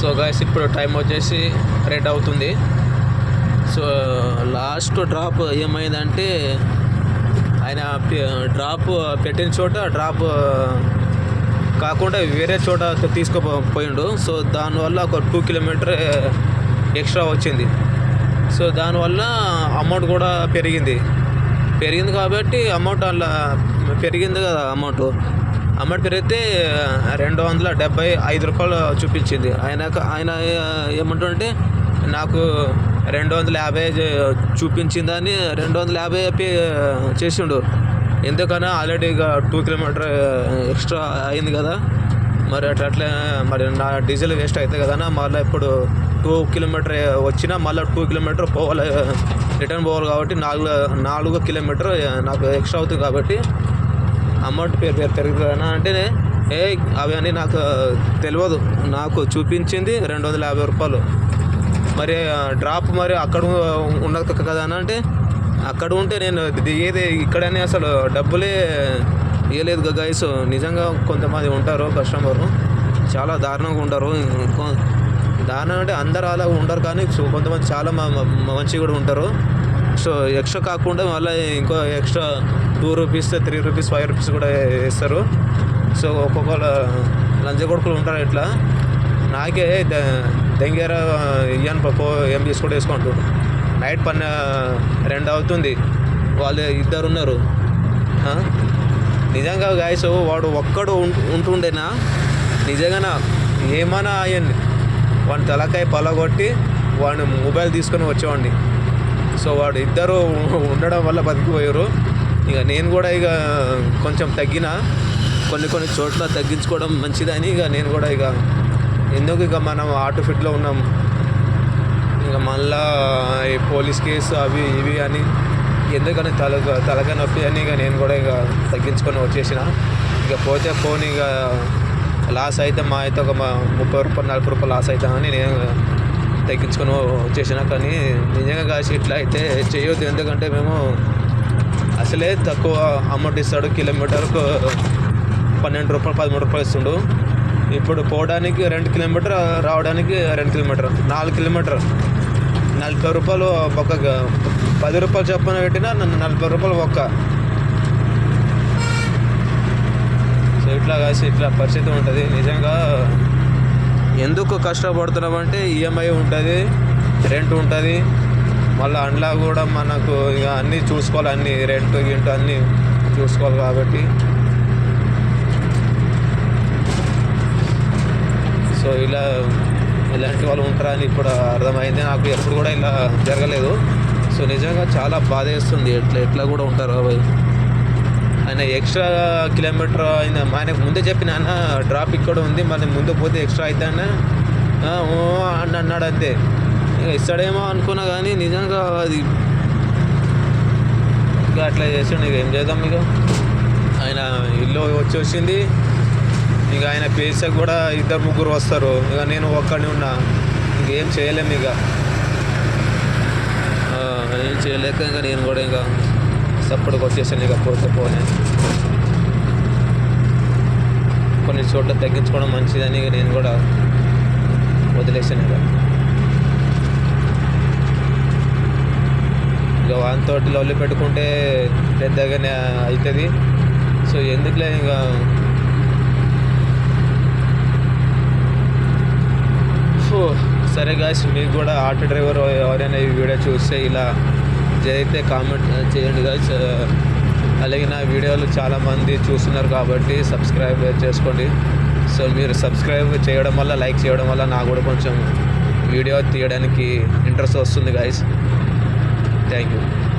So guys ఇప్పుడు time వచ్చేసి red అవుతుంది. సో లాస్ట్ డ్రాప్ ఏమైందంటే ఆయన డ్రాప్ పెట్టిన చోట డ్రాప్ కాకుండా వేరే చోట తీసుకుపోయిండు. సో దానివల్ల ఒక టూ కిలోమీటర్ ఎక్స్ట్రా వచ్చింది. సో దానివల్ల అమౌంట్ కూడా పెరిగింది. పెరిగింది కాబట్టి అమౌంట్ అలా పెరిగింది కదా అమౌంట్ అమటి పేరు అయితే రెండు వందల డెబ్బై ఐదు రూపాయలు చూపించింది. ఆయన ఆయన ఏమంటుంటే నాకు రెండు వందల యాభై చూపించిందని రెండు వందల యాభై పే చేసిండు. ఎందుకన్నా ఆల్రెడీ ఇక టూ కిలోమీటర్ ఎక్స్ట్రా అయింది కదా. మరి అట్లా అట్లా మరి నా డీజిల్ వేస్ట్ అవుతుంది కదా మళ్ళీ ఇప్పుడు టూ కిలోమీటర్ వచ్చినా మళ్ళీ టూ కిలోమీటర్ పోవాలి. రిటర్న్ పోవాలి కాబట్టి నాలుగు నాలుగు కిలోమీటర్ నాకు ఎక్స్ట్రా అవుతుంది కాబట్టి అమౌంట్ పెరు పెరు అంటే ఏ అవన్నీ నాకు తెలియదు నాకు చూపించింది రెండు వందల యాభై రూపాయలు. మరి డ్రాప్ మరి అక్కడ ఉండదు కదా అని అంటే అక్కడ ఉంటే నేను దిగేది ఇక్కడనే అసలు డబ్బులే ఇవ్వలేదు గైస్ నిజంగా కొంతమంది ఉంటారు కస్టమర్ చాలా దారుణంగా ఉంటారు దారుణం అంటే అందరు అలా ఉండరు కానీ కొంతమంది చాలా మ- మంచిగా కూడా ఉంటారు. సో ఎక్స్ట్రా కాకుండా మళ్ళీ ఇంకో extra two rupees three rupees five rupees కూడా వేస్తారు. సో ఒక్కొక్కరు లంచ కొడుకులు ఉంటారు ఇట్లా. నాకే ద- దెంగేర ఇయ్యను పో ఏం తీసుకుంటూ వేసుకుంటాడు నైట్ పన్న రెండు అవుతుంది. వాళ్ళు ఇద్దరు ఉన్నారు. నిజంగా గాయస్ వాడు ఒక్కడు ఉంటుండేనా? నిజంగా ఏమైనా అయ్యండి వాడిని తలకాయ పలగొట్టి వాడిని మొబైల్ తీసుకొని వచ్చేవాడిని. సో వాడు ఇద్దరు ఉండడం వల్ల బతికిపోయారు. ఇక నేను కూడా ఇక కొంచెం తగ్గిన కొన్ని కొన్ని చోట్ల తగ్గించుకోవడం మంచిదని ఇక నేను కూడా ఇక ఎందుకు ఇక మనం ఆటో ఫిట్లో ఉన్నాం. ఇక మళ్ళా ఈ పోలీస్ కేసు అవి ఇవి అని ఎందుకని తల తలక నొప్పి అని ఇక నేను కూడా ఇక తగ్గించుకొని వచ్చేసిన. ఇక పోతే పోనీ ఇక లాస్ అయితే మా అయితే ఒక ముప్పై రూపాయలు నలభై రూపాయలు లాస్ అవుతామని నేను తగ్గించుకొని వచ్చేసినా కానీ నిజంగా కాసి ఇట్లా అయితే చేయొద్దు. ఎందుకంటే మేము అసలే తక్కువ అమౌంట్ ఇస్తాడు కిలోమీటర్కు పన్నెండు రూపాయలు పదమూడు రూపాయలు ఇస్తుండు. ఇప్పుడు పోవడానికి రెండు కిలోమీటర్ రావడానికి రెండు కిలోమీటర్ నాలుగు కిలోమీటర్. నలభై రూపాయలు ఒక్క పది రూపాయలు చొప్పున పెట్టినా నన్ను నలభై రూపాయలు ఒక్క. సో ఇట్లా కాసి ఇట్లా పరిస్థితి ఉంటుంది. నిజంగా ఎందుకు కష్టపడుతున్నామంటే ఈఎంఐ ఉంటుంది రెంట్ ఉంటుంది. మళ్ళీ అందులో కూడా మనకు ఇక అన్నీ చూసుకోవాలి అన్నీ రెంట్ గింట అన్నీ చూసుకోవాలి కాబట్టి. సో ఇలా ఇలాంటి వాళ్ళు ఉంటారని ఇప్పుడు అర్థమైంది. నాకు ఎప్పుడు కూడా ఇలా జరగలేదు. సో నిజంగా చాలా బాధ వేస్తుంది ఎట్లా ఎట్లా కూడా ఉంటారు అబ్బాయి ఆయన ఎక్స్ట్రా కిలోమీటర్ ఆయన ఆయనకు ముందే చెప్పిన అన్న డ్రాప్ ఇక్కడ ఉంది మళ్ళీ ముందు పోతే ఎక్స్ట్రా అవుతానా ఓ" అని అన్నాడు అంతే. ఇక ఇస్తాడేమో అనుకున్నా కానీ నిజంగా అది ఇక అట్లా చేసాడు. ఇక ఏం చేద్దాం ఇక? ఆయన ఇల్లు వచ్చి వచ్చింది. ఇక ఆయన పేసకు కూడా ఇద్దరు ముగ్గురు వస్తారు. ఇక నేను ఒక్కడిని ఉన్నా. ఇంకేం చేయలేము ఇక. ఏం చేయలేక ఇంకా నేను కూడా ఇంకా సప్పుడు వచ్చేసాను ఇక పోతే పోనే కొన్ని చోట్ల తగ్గించుకోవడం మంచిదని నేను కూడా వదిలేసాను ఇక. ఇక వానితో లొల్లి పెట్టుకుంటే పెద్దగానే అవుతుంది సో ఎందుకులే ఇక? సరే గాయస్ మీకు కూడా ఆటో డ్రైవర్ ఎవరైనా ఈ వీడియో చూస్తే ఇలా జరిగితే కామెంట్ uh, చేయండి గాయస్ uh, అలాగే నా వీడియోలు చాలామంది చూస్తున్నారు కాబట్టి సబ్స్క్రైబ్ చేసుకోండి. సో మీరు సబ్స్క్రైబ్ చేయడం వల్ల లైక్ చేయడం వల్ల నాకు కూడా కొంచెం వీడియో తీయడానికి ఇంట్రెస్ట్ వస్తుంది గాయస్ థ్యాంక్ యూ